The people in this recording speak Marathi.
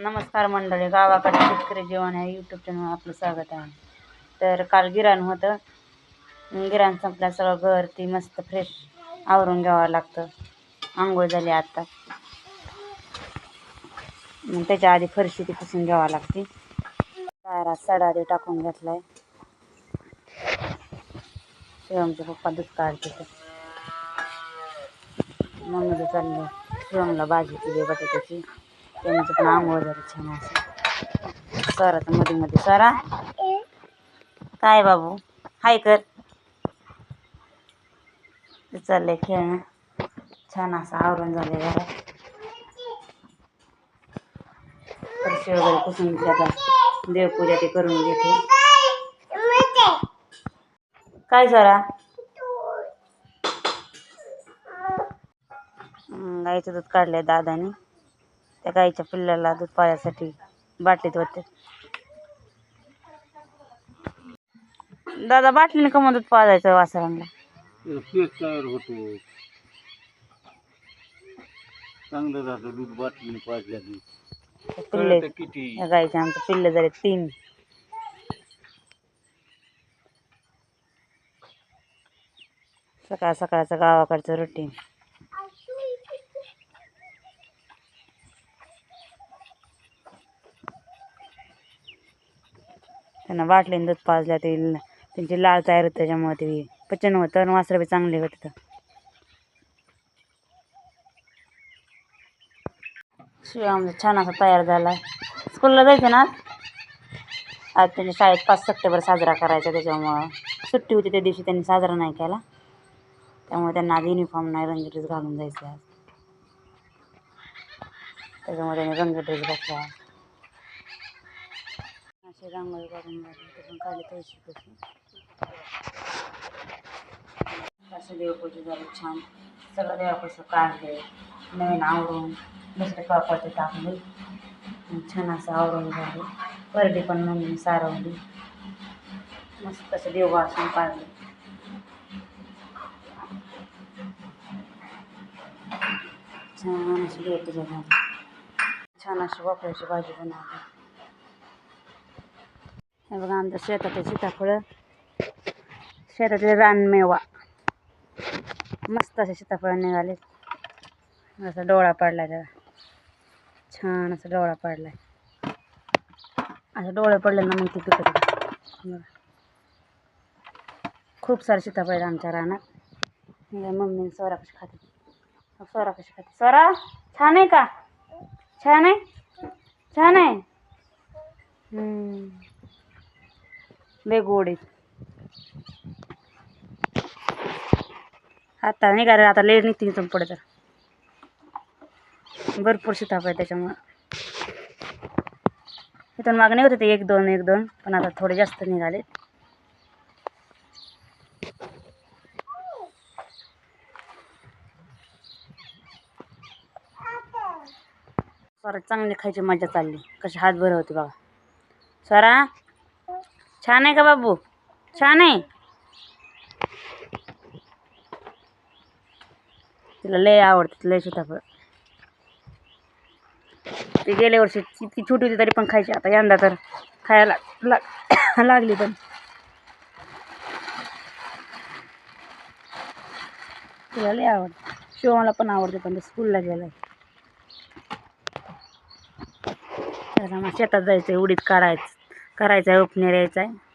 नमस्कार मंडळी गावाकडे शेतकरी जीवन आहे यूट्यूब चॅनल आपलं स्वागत आहे. तर काल गिराण होतं. गिराण संपल्या सगळं घर ती मस्त फ्रेश आवरून घ्यावं लागतं. आंघोळ झाली आत्ता मग त्याच्या आधी फरशी ती पुसून घ्यावं लागते. सारा सडा ते टाकून घेतलाय. शिवमचे पप्पा दूध काढते ते. चाललं शिवमला भाजी केली बटाट्याची. त्यांचं पण आंघोळ झाली छान असं. स्वराचं मध्ये मध्ये. सरा काय बाबू? हाय कर. ते चाललंय खेळणं छान असं आवरण झालं घरात. फरशी वगैरे पुसून घेतात देवपूजा ते करून घेते. काय सरा? गाईचं दूध काढलंय दादाने. त्या गाईच्या पिल्ल्याला दूध पाण्यासाठी बाटलीत होते दादा बाटलीने कमून दूध पाजायचं वासरांना. तयार होतो. चांगलं राहतं दूध बाटलीने पाजल्याने. पिल्ले कळतं किती? या गाईचे आमचे पिल्ले झाले तीन. सकाळ सकाळचं गावाकडचं रुटीन त्यांना बाटलीने दूध पाजल्या ते त्यांची लाळ तयार होते त्याच्यामुळे ते पचन होतं आणि वासरं बी चांगले होतं शिव आमचा म्हणजे छान असा तयार झाला स्कूलला जायचं ना आज? त्यांच्या शाळेत पाच सप्टेंबर साजरा करायचा त्याच्यामुळं. सुट्टी होती त्या दिवशी त्यांनी साजरा नाही केला. त्यामुळे त्यांना आज युनिफॉर्म नाही रंगी ड्रेस घालून जायचं आज. त्याच्यामुळे त्यांनी रंगी ड्रेस घातला. असे रांगोळी काढून झाली काढले काढली तुळशीपासून असं देवपूजा झाली छान. सगळं देवापासून काढले. नवीन आवरून दुसरे कापडचे टाकले. छान असं आवरून झाले. परडी पण मम्मी सारवली. मस्त असं देव वाचून काढले. छान अशी देवपूजा झाली. छान अशी वापरायची भाजी बनवली. हे बघा आमच्या शेतातले सीताफळं. शेतातले रानमेवा. मस्त असे सीताफळं निघाले. असा डोळा पडला त्याला. छान असा डोळा पडलाय. असं डोळे पडले ना मग ती पिकत खूप सारे सीताफळ आहेत आमच्या रानात. मम्मीने मम्मी स्वरा कशी खाते? सोरा स्वरा कशी खाते? स्वरा छान आहे का? छान आहे? छान आहे? हम्म. लय गोड आहेत. आता नाही का आता लेट निघते इथून पुढे तर. भरपूर सीताफळ आहे त्याच्यामुळं. इथून मागणी होते ते एक दोन एक दोन पण आता थोडे जास्त निघाले स्वरा चांगली खायची मजा चालली. कशी हात भर होती बघा. स्वरा छान आहे का बाबू? छान आहे? तिला लय आवडतात लय सीताफळ. ती गेल्या वर्षी इतकी छोटी होती तरी पण खायची आता यंदा तर खायला लाग लागली पण. तिला लय आवडते. शिवला पण आवडते पण ते स्कूलला गेलाय. त्याला मग शेतात जायचं आहे काढायचं. करायचा आहे उपनेर यायचा आहे